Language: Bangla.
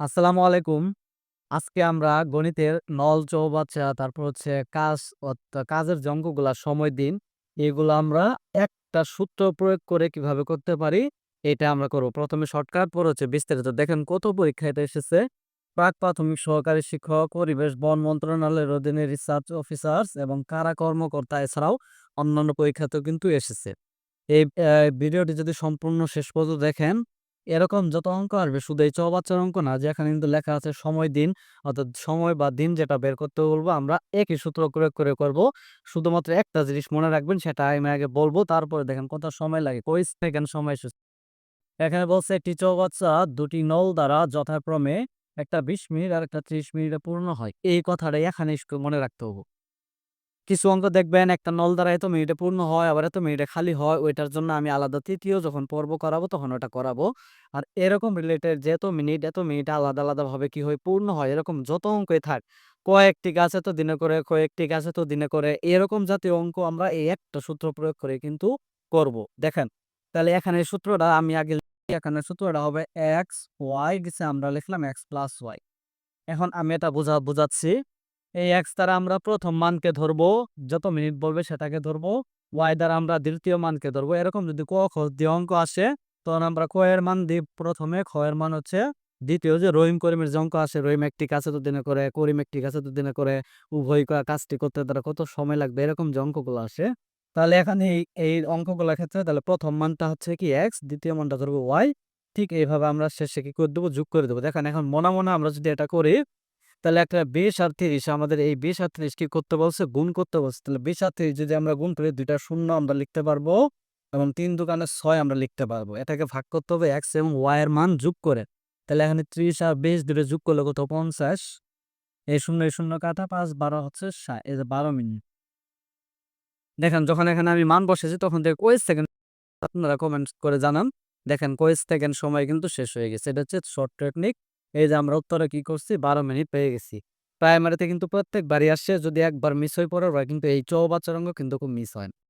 আসসালামু আলাইকুম। আজকে আমরা গণিতের নল, চৌবাচ্চা, তারপর হচ্ছে কাজ কাজের যে অঙ্কগুলা সময়, দিন এগুলো আমরা একটা সূত্র প্রয়োগ করে কীভাবে করতে পারি এটা আমরা করব। প্রথমে শর্টকাট পর হচ্ছে বিস্তারিত। দেখেন কত পরীক্ষায় এটা এসেছে। প্রাক প্রাথমিক সহকারী শিক্ষক, পরিবেশ, বন মন্ত্রণালয়ের অধীনে রিসার্চ অফিসার্স এবং কারা কর্মকর্তা এছাড়াও অন্যান্য পরীক্ষাতেও কিন্তু এসেছে। এই ভিডিওটি যদি সম্পূর্ণ শেষ পর্যন্ত দেখেন, এরকম যত অঙ্ক আসবে শুধু এই চৌবাচ্চার অঙ্ক না যেখানে কিন্তু লেখা আছে সময়, দিন অর্থাৎ সময় বা দিন যেটা বের করতে বলব আমরা একই সূত্র প্রয়োগ করে করব। শুধুমাত্র একটা জিনিস মনে রাখবেন সেটা আমি আগে বলব তারপরে দেখেন কত সময় লাগে। কয় সেকেন্ড সময়। এখানে বলছে একটি চৌবাচ্চা দুটি নল দ্বারা যথাক্রমে একটা ২০ মিনিট আর একটা ৩০ মিনিটে পূর্ণ হয়। এই কথাটাই এখানে মনে রাখতে হবে। কিছু অঙ্ক দেখবেন একটা নল দ্বারা এত মিনিটে পূর্ণ হয় আবার এত মিনিটে খালি হয় ওইটার জন্য আমি আলাদা তৃতীয় যখন পর্ব করাবো তখন ওটা করাবো। আর এরকম রিলেটেড যে এত মিনিট, এত মিনিট আলাদা, আলাদাভাবে কি হয় পূর্ণ হয় এরকম যত অঙ্কই থাক কয়েকটি গাছ এত দিনে করে, কয়েকটি গাছ এত দিনে করে এরকম জাতীয় অঙ্ক আমরা এই একটা সূত্র প্রয়োগ করে কিন্তু করব। দেখেন তাহলে এখানে সূত্রটা আমি আগে এখানে সূত্রটা হবে এক্স ওয়াই নিচে আমরা লিখলাম এক্স প্লাস ওয়াই এখন আমি এটা বোঝা বুঝাচ্ছি। এই x দ্বারা আমরা প্রথম মানকে ধরবো, যত মিনিট বলবে সেটাকে ধরবো। y দ্বারা আমরা দ্বিতীয় মানকে ধরবো। এরকম যদি ক, খ দিয়ে অঙ্ক আসে তখন আমরা ক মান দিই প্রথমে, খ এর মান হচ্ছে দ্বিতীয়। যে রহিম করিমের যে অঙ্ক আসে রহিম একটি কাছে তো দিনে করে, করিম একটি কাছে তো দিনে করে, উভয় কাজটি করতে তারা কত সময় লাগবে এরকম যে অঙ্কগুলো আসে তাহলে এখানে এই, এই অঙ্কগুলোর ক্ষেত্রে তাহলে প্রথম মানটা হচ্ছে কি এক্স দ্বিতীয় মানটা ধরবো ওয়াই ঠিক এইভাবে আমরা শেষে কি করে দেবো যোগ করে দেবো। দেখেন এখন মনে, মনে আমরা যদি এটা করি তাহলে একটা ২০ আর ৩০ আমাদের এই ২০ আর ৩০ কি করতে বলছে? গুণ করতে বলছে। তাহলে ২০ আর ৩০ যদি আমরা গুণ করি ২ টা শূন্য আমরা লিখতে পারব এবং তিন দোকানে ছয় আমরা লিখতে পারব। এটাকে ভাগ করতে হবে এক্স এবং ওয়াই এর মান যোগ করে। তাহলে এখানে ৩০ আর ২০ দুটো যোগ করলে কত? ৫০ এই শূন্য, এই শূন্য কাটা ৫ ১২ হচ্ছে ৬০ এই যে ১২ মিনিট। দেখেন যখন এখানে আমি মান বসেছি তখন থেকে কয় সেকেন্ড আপনারা কমেন্ট করে জানান। দেখেন কয় সেকেন্ড সময় কিন্তু শেষ হয়ে গেছে। এটা হচ্ছে শর্ট টেকনিক। এই যে আমরা উত্তরে কি করছি ১২ মিনিট পেয়ে গেছি। প্রাইমারিতে কিন্তু প্রত্যেক প্রত্যেকবারই আসছে যদি একবার মিস হয়ে পড়ে, ওরা কিন্তু এই চৌবাচ্চার অঙ্গ কিন্তু খুব মিস হয়।